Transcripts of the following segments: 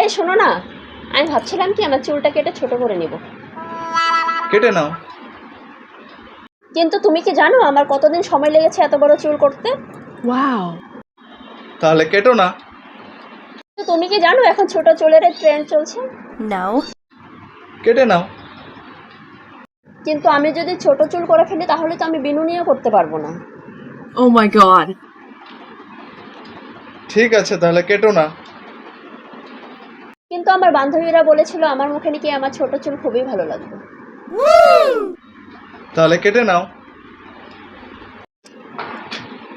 এই শোনো না। আমি ভাবছিলাম কি আমার চুলটা কেটে ছোট করে নেব। কেটে নাও। কিন্তু তুমি কি জানো আমার কতদিন সময় লেগেছে এত বড় চুল করতে? Wow. তাহলে কেটো না। তো তুমি কি জানো এখন ছোট চুলের ট্রেন্ড চলছে? নাও কেটে নাও। কিন্তু আমি যদি ছোট চুল করে ফেলি তাহলে তো আমি বিনু নিয়ে করতে পারব না। ও my god. ঠিক আছে তাহলে কেটো না। কিন্তু আমার বান্ধবীরা বলেছিল আমার মুখে নাকি আমার ছোট চুল খুবই ভালো লাগবে। তাহলে কেটে নাও।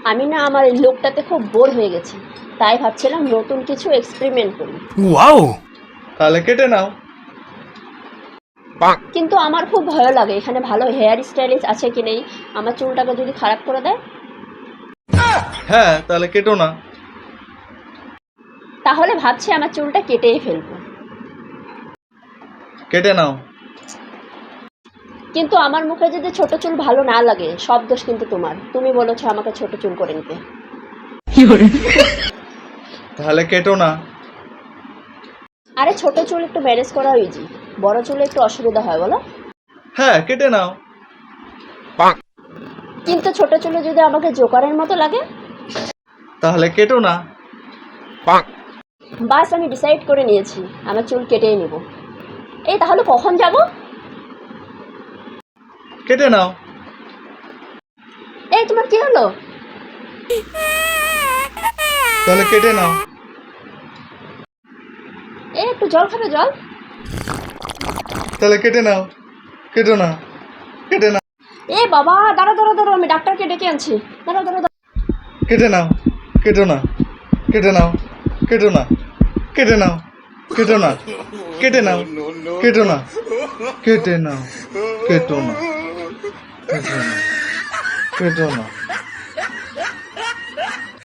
আমি না আমার এই লুকটাতে খুব বোর হয়ে গেছি তাই ভাবছিলাম নতুন কিছু এক্সপেরিমেন্ট করি। ওয়াও! তাহলে কেটে নাও। কিন্তু আমার খুব ভয় লাগে এখানে ভালো হেয়ার স্টাইলিস্ট আছে কি নেই? আমার চুলটাকে যদি খারাপ করে দেয়? হ্যাঁ তাহলে কেটো না। তাহলে ভাবছি আমার চুলটা কেটেই ফেলব। কেটে নাও। কিন্তু আমার মুখে যদি ছোট চুল ভালো না লাগে সব দোষ কিন্তু তোমার। তুমি বলেছ আমাকে ছোট চুল করে নিতে। তাহলে কেটো না। আরে ছোট চুল একটু ম্যানেজ করা ইজি বড় চুলে একটু অসুবিধা হয় বলো। হ্যাঁ কেটে নাও। কিন্তু ছোট চুলে যদি আমাকে জোকারের মতো লাগে? তাহলে কেটো না। বাস আমি ডিসাইড করে নিয়েছি আমার চুল কেটেই নেব। এই তাহলে কখন যাব? কেটে নাও। এই তোমার কি হলো? তাহলে কেটে নাও। এই একটু জল খাবে জল। তাহলে কেটে নাও। কেটো না। কেটে নাও। এ বাবা দাঁড়া দাঁড়া দাঁড়া আমি ডাক্তারকে ডেকে আনছি। দাঁড়া দাঁড়া দাঁড়া। কেটে নাও। কেটো না। কেটে নাও। কেটো না। কেটে নাও, কেটো না, কেটে নাও, কেটো না, কেটে নাও, কেটো না কেটো না কেটো না।